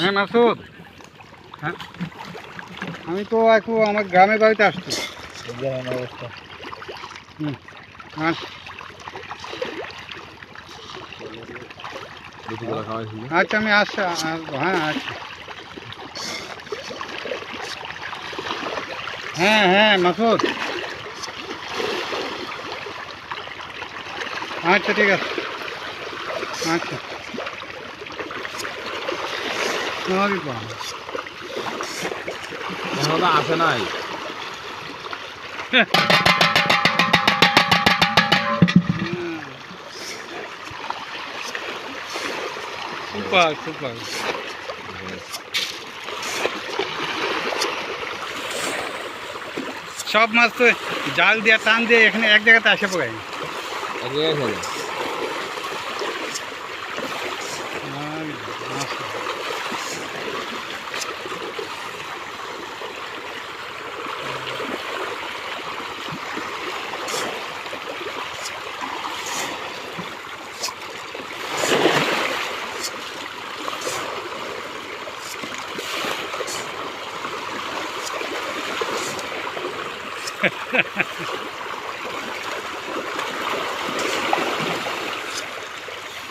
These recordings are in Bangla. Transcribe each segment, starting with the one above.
হ্যাঁ মাসুদ। হ্যাঁ। আমি তো একটু আমার গ্রামের বাড়িতে আসছি। অবস্থা। হুম আস। আচ্ছা আমি আসছি হ্যাঁ আচ্ছা। হ্যাঁ হ্যাঁ মাসুদ। আচ্ছা ঠিক আছে। আচ্ছা। তো আসে নাই। Super super. সব মাছ তো জাল দিয়ে টান দিয়ে এখানে এক জায়গাতে আসে পড়ে। এক জায়গায়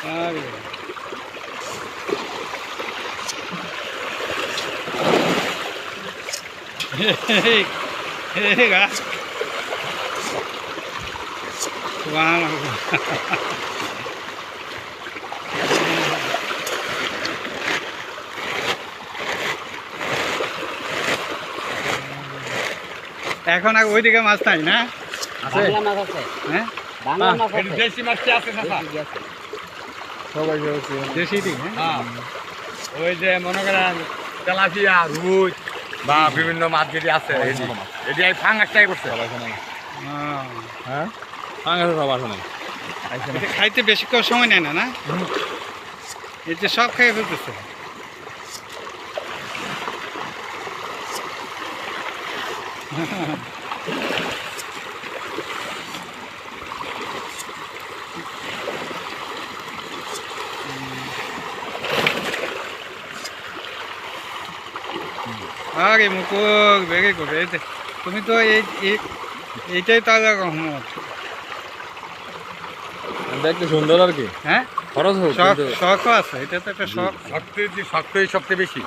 아, 그래. 헤헤, 헤헤가. 와, এখন আর ওইদিকে মাছ নাই না? আছে? বাংলা মাছ আছে। হ্যাঁ? বাংলা মাছ আছে। দেশি মাছটি আছে সবাই দেশি দিক হ্যাঁ? ওই যে মনে করেন তেলাপিয়া রুই বা বিভিন্ন মাছ যেটি আছে এটি এই ফাঙ্গাসটাই করছে। হ্যাঁ। হ্যাঁ? ফাঙ্গাসে সব আসে নাই আইসে খাইতে বেশিক্ষণ সময় নেয় না না? এই যে সব খেয়ে ফেলতেছে। আরে মুকুল ভেরি গুড এই তুমি তো এই এই- এইটাই তাজা রহমত দেখতে সুন্দর আর কি। হ্যাঁ? খরচ হোক শখ শখও আছে এটা তো একটা শখ। শক্তি শক্তই সবচেয়ে বেশি।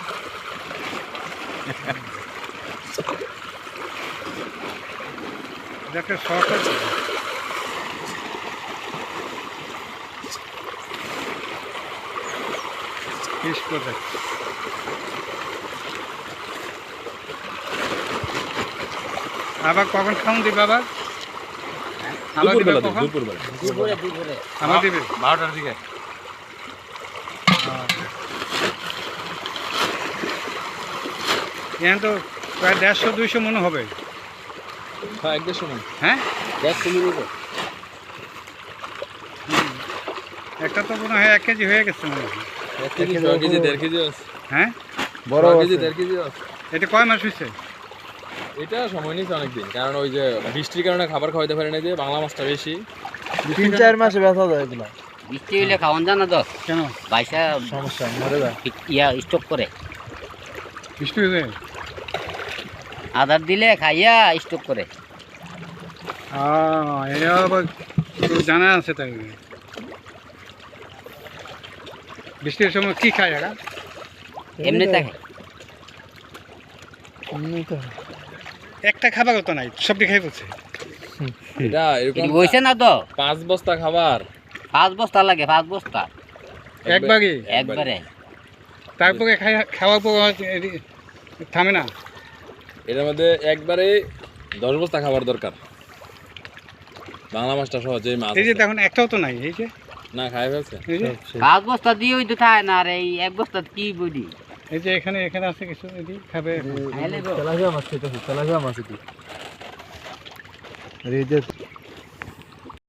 একটা শখ আছে। ফিশ আবার কখন খাওন দিবে আবার আবার দিবে কখন? দুপুরে দুপুরে। আবার দিবে? বারোটার দিকে। এখানে তো প্রায় দেড়শো দুইশো মনে হবে। হ্যাঁ এক দেড়শো হ্যাঁ? দেখ তুমি নিবে একটা তো মনে হয় এক কেজি হয়ে গেছে মনে হয়। এক কেজি কেজি দেড় কেজি আছে। হ্যাঁ? বড় কেজি দেড় কেজি আছে। এটা কয় মাস হয়েছে এটা সময় নিচ্ছে অনেকদিন। কারণ ওই যে বৃষ্টির কারণে খাবার খাওয়াতে পারে না যে বাংলা মাছটা বেশি। তিন চার মাসে ব্যথা যায় এগুলো। বৃষ্টি হইলে খাওয়ান জানা তো? কেন? বাইসা সমস্যা মরে যায়। ইয়া স্টক করে। বৃষ্টি হয়েছে আধার দিলে খাইয়া স্টক করে। জানা আছে তাই। বৃষ্টির সময় কি খায় এরা? এমনি থাকে একটা খাবার তো নাই সবটি খাই বলছে। না তো? পাঁচ বস্তা খাবার। পাঁচ বস্তা লাগে পাঁচ বস্তা। একবারই একবারে তারপরে খাই খাওয়ার পর থামে না। এটার মধ্যে একবারে দশ বস্তা খাবার দরকার। বাংলা মাছটা সহজে মাছ এই যে এখন দেখুন একটাও তো নাই এই যে। না খাই ফেলছে? পাঁচ বস্তা দিয়ে ওই তো খায় না আর এই এক বস্তা কি বলি? এই যে এখানে এখানে আছে কিছু এদি খাবে। তেলাপিয়া মাছ খেতেছি তেলাপিয়া মাছ এটি আর এই যে